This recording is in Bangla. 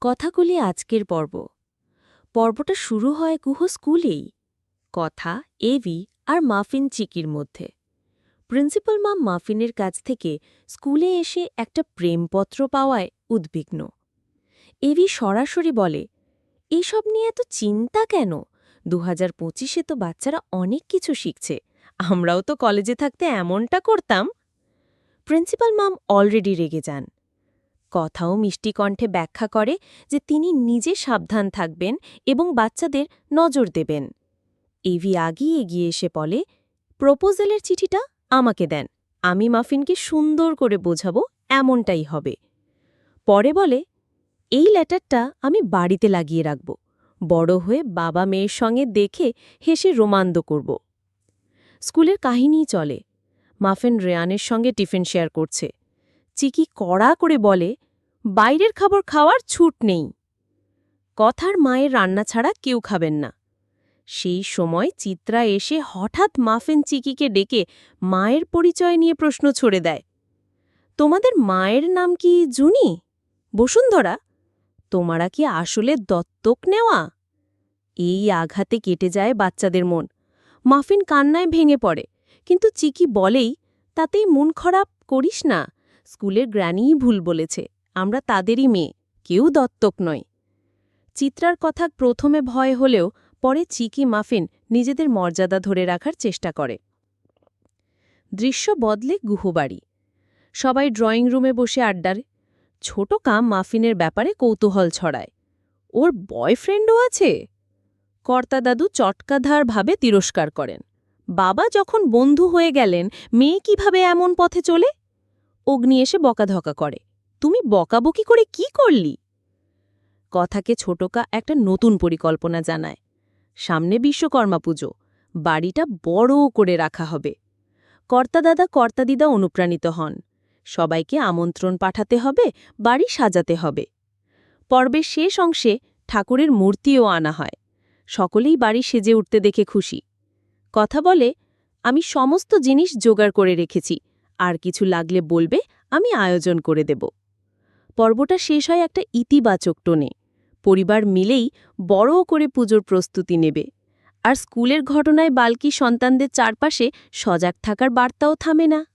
কথাগুলি আজকের পর্ব। পর্বটা শুরু হয় কুহ স্কুলেই। কথা, এভি আর মাফিন চিকির মধ্যে। প্রিন্সিপাল মাম মাফিনের কাছ থেকে স্কুলে এসে একটা প্রেমপত্র পাওয়ায় উদ্বিগ্ন। এভি সরাসরি বলে, এসব নিয়ে এত চিন্তা কেন? দু হাজার পঁচিশে তো বাচ্চারা অনেক কিছু শিখছে। আমরাও তো কলেজে থাকতে এমনটা করতাম। প্রিন্সিপাল মাম অলরেডি রেগে যান। কথাও মিষ্টি কণ্ঠে ব্যাখ্যা করে যে তিনি নিজে সাবধান থাকবেন এবং বাচ্চাদের নজর দেবেন। এভি আগিয়ে এগিয়ে এসে বলে, প্রপোজালের চিঠিটা আমাকে দেন। আমি মাফিনকে সুন্দর করে বোঝাবো, এমনটাই হবে। পরে বলে, এই লেটারটা আমি বাড়িতে লাগিয়ে রাখব। বড় হয়ে বাবা মেয়ের সঙ্গে দেখে হেসে রোমান্দ করব। স্কুলের কাহিনী চলে। মাফিন রেয়ানের সঙ্গে টিফিন শেয়ার করছে। চিকি কড়া করে বলে, বাইরের খাবার খাওয়ার ছুট নেই। কথার মায়ের রান্না ছাড়া কেউ খাবেন না। সেই সময় চিত্রা এসে হঠাৎ মাফিন চিকিকে ডেকে মায়ের পরিচয় নিয়ে প্রশ্ন ছড়ে দেয়। তোমাদের মায়ের নাম কি জুনি? বসুন্ধরা? তোমারা কি আসলে দত্তক নেওয়া? এই আঘাতে কেটে যায় বাচ্চাদের মন। মাফিন কান্নায় ভেঙে পড়ে, কিন্তু চিকি বলেই, তাতেই মন খারাপ করিস না। স্কুলের গ্র্যানিই ভুল বলেছে, আমরা তাদেরই মেয়ে, কেউ দত্তক নয়। চিত্রার কথা প্রথমে ভয় হলেও পরে চিকি মাফিন নিজেদের মর্যাদা ধরে রাখার চেষ্টা করে। দৃশ্য বদলে গুহবাড়ি সবাই ড্রয়িং রুমে বসে আড্ডার। ছোট কাম মাফিনের ব্যাপারে কৌতূহল ছড়ায়। ওর বয়ফ্রেন্ডও আছে? কর্তা দাদু চটকাধারভাবে তিরস্কার করেন। বাবা যখন বন্ধু হয়ে গেলেন, মেয়ে কীভাবে এমন পথে চলে? অগ্নি এসে বকাধকা করে। তুমি বকাবকি করে কি করলি? কথাকে ছোটকা একটা নতুন পরিকল্পনা জানায়। সামনে বিশ্বকর্মা পুজো। বাড়িটা বড় করে রাখা হবে। কর্তাদাদা কর্তাদিদা অনুপ্রাণিত হন। সবাইকে আমন্ত্রণ পাঠাতে হবে, বাড়ি সাজাতে হবে। পর্বের শেষ অংশে ঠাকুরের মূর্তিও আনা হয়। সকলেই বাড়ি সেজে উঠতে দেখে খুশি। কথা বলে, আমি সমস্ত জিনিস জোগাড় করে রেখেছি। আর কিছু লাগলে বলবে, আমি আয়োজন করে দেব। পর্বটা শেষ হয় একটা ইতিবাচক টোনে। পরিবার মিলেই বড় করে পুজোর প্রস্তুতি নেবে। আর স্কুলের ঘটনায় বালকি সন্তানদের চারপাশে সজাগ থাকার বার্তাও থামে না।